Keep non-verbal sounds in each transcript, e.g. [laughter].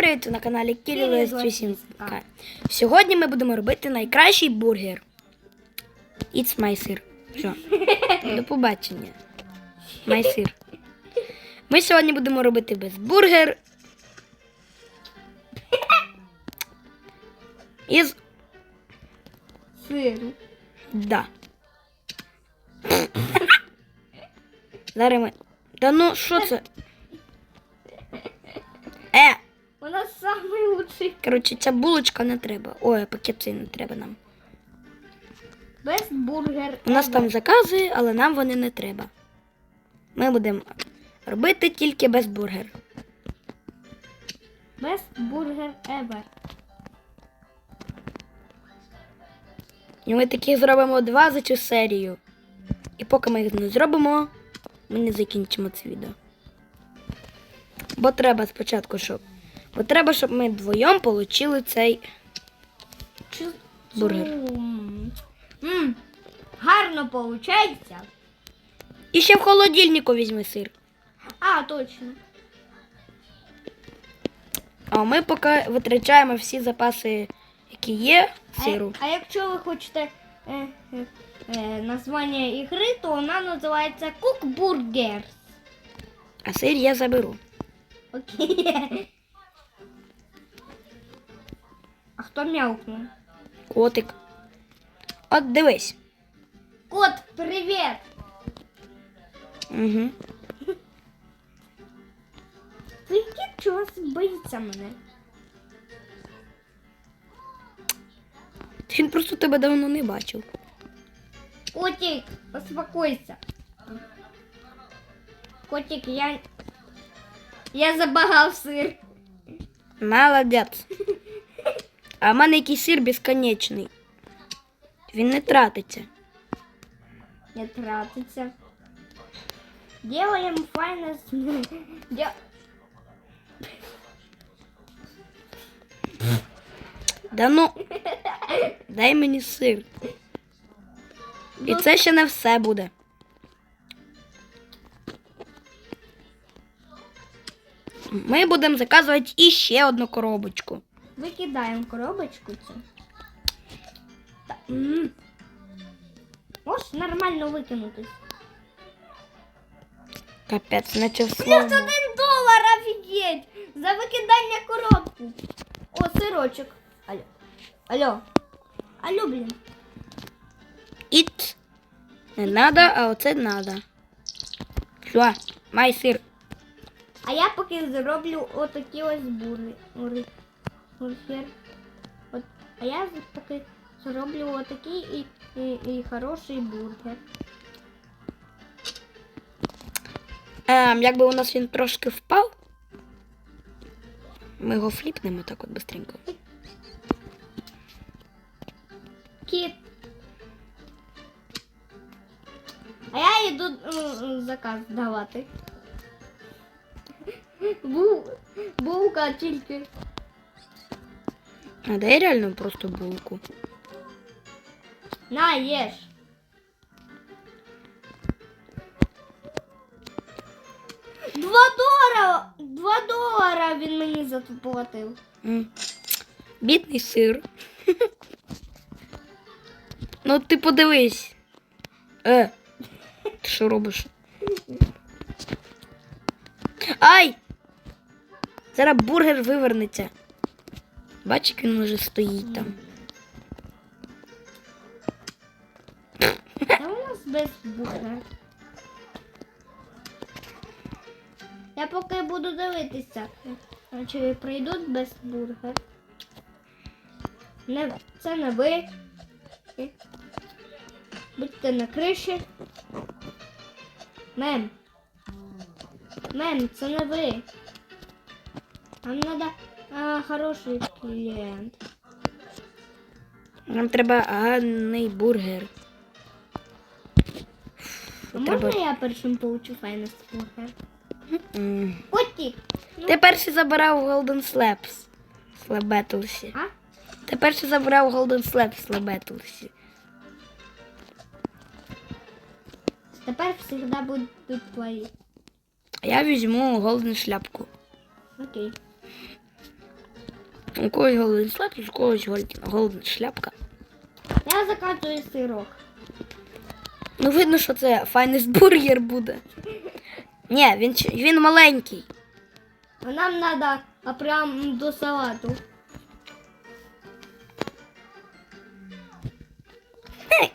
привіт ви на каналі Кирилл Кирилл 28 28К. Сьогодні ми будемо робити найкращий бургер. It's my сир. Що? [laughs] До побачення. Май сир. Ми сьогодні будемо робити без бургер. Із. Сиру. Да. Зараз ми. Да ну що це? Коротше, ця булочка не треба. Ой, пакет цей не треба нам. Best бургер. У нас там закази, але нам вони не треба. Ми будемо робити тільки без бургер. Best бургер ever. І ми таких зробимо два за цю серію. І поки ми їх не зробимо, ми не закінчимо це відео. Бо треба спочатку, щоб. Бо треба, щоб ми вдвоєм отримали цей. Бургер. М. М. Гарно получається. І ще в холодильнику візьми сир. А, точно. А ми поки витрачаємо всі запаси, які є сиру. А, а якщо ви хочете е, е, е, названня ігри, то вона називається Cookburgers. А сир я заберу. Окей. Хто м'явкнув? Котик. От дивись. Кот, привіт! Угу. Кіт чогось боїться мене. Він просто тебе давно не бачив. Котик, успокойся. Котик, я. Я забагав сир. Молодець. А в мене якийсь сир безконечний. Він не тратиться. Не тратиться. Делаем файне з... Да ну. Дай мені сир. І це ще не все буде. Ми будемо заказувати іще одну коробочку. Викидаємо коробочку цю. Та- м. Можеш нормально викинути. Капець, наче Плюс один долар, офігеть! За викидання коробки. О, сирочок. Алло. Алло. Алло, блін. Іт. Не надо, а оце надо. Все, май сир. А я поки зроблю отакі ось бури. Бури. От, а я поки зроблю отакий і, і, і хороший бургер. Ем, якби у нас він трошки впав. Ми його фліпнемо так от бистренько. Кіт. А я йду заказ давати. Бу, булка тільки. А дай реально просто булку. На, їж. Два долара! Два долара він мені заплатив. М. Бідний сир. [laughs] ну ти подивись. Е, ти що робиш? Ай! Зараз бургер вивернеться. Бач, як він уже стоїть там. Та у нас без бургер. Я поки буду дивитися, чи прийдуть без бургер. Не, це не ви. Будьте на криші. Мем. Мем, це не ви. Нам треба а, хороший клієнт. Нам треба гарний бургер. А Треба- можна я першим получу файний бургер? М. Котик! Ну, Ти перший забирав Golden Slaps а? Ти перший забирав Golden Slaps Battlesі. Тепер завжди будуть твої. Я візьму Golden шляпку. Окей. У когось голоден слайд, у когось голодна шляпка. Я закатую сирок. Ну, видно, що це файний бургер буде. Ні, він, він маленький. А нам надо а прям до салату.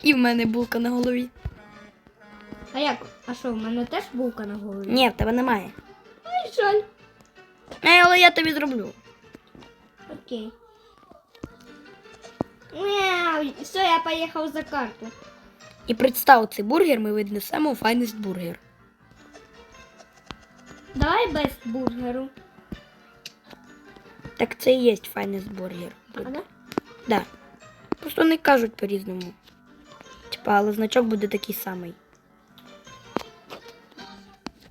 І в мене булка на голові. А як? А що, в мене теж булка на голові? Ні, в тебе немає. Ай, жаль. Але я тобі зроблю. Окей. Мяу, все, я поїхав за карту. І представ, цей бургер ми віднесемо у файність бургер. Давай без бургеру. Так це і є файність бургер. А, да? Да. Просто не кажуть по-різному. Типа, але значок буде такий самий.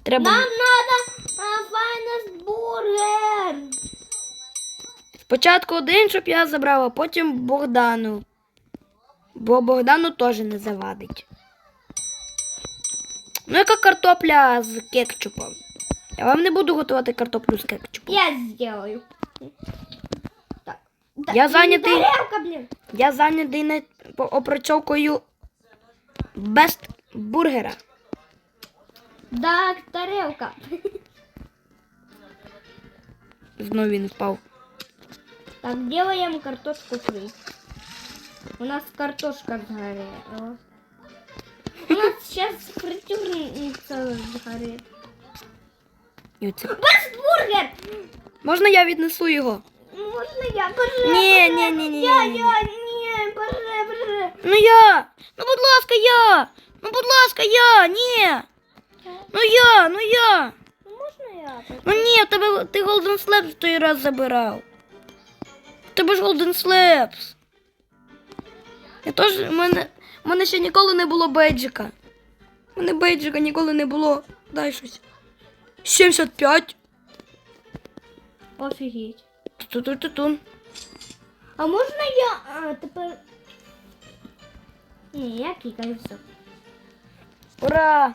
Треба Нам надо а, бургер. Спочатку один, щоб я забрав, а потім Богдану. Бо Богдану теж не завадить. Ну, яка картопля з кетчупом. Я вам не буду готувати картоплю з кетчупом. Я. Так. Я не зайнятий. тарелка. Я зайнятий над опрацьовкою бест бургера. Да, тарелка. [laughs] Знову він впав. Так, делаем картошку фри. У нас картошка сгорела. У нас сейчас фритюрница сгорит. І оце. Бургер! Можна я віднесу його? Можно я? Боже, Ні, боже, ні, ні, ні, Я, ні. я, ні, боже, боже. Ну я! Ну будь ласка, я! Ну будь ласка, я! Ні! Ну я, ну я! Можна я? Ну ні, в тебе ти Golden Slaps той раз забирав. Тебе ж Golden Slaps. Я теж, в мене, в мене ще ніколи не було бейджика. У мене бейджика ніколи не було. Дай щось. 75. Офігеть. Ту-ту-ту-тун. А можна я? А, тепер... Ні, я кікаю все. Ура!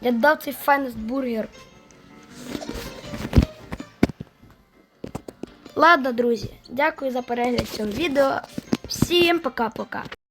Я дав цей файнест бургер. Ладно, друзі, дякую за перегляд цього відео. Всім пока-пока.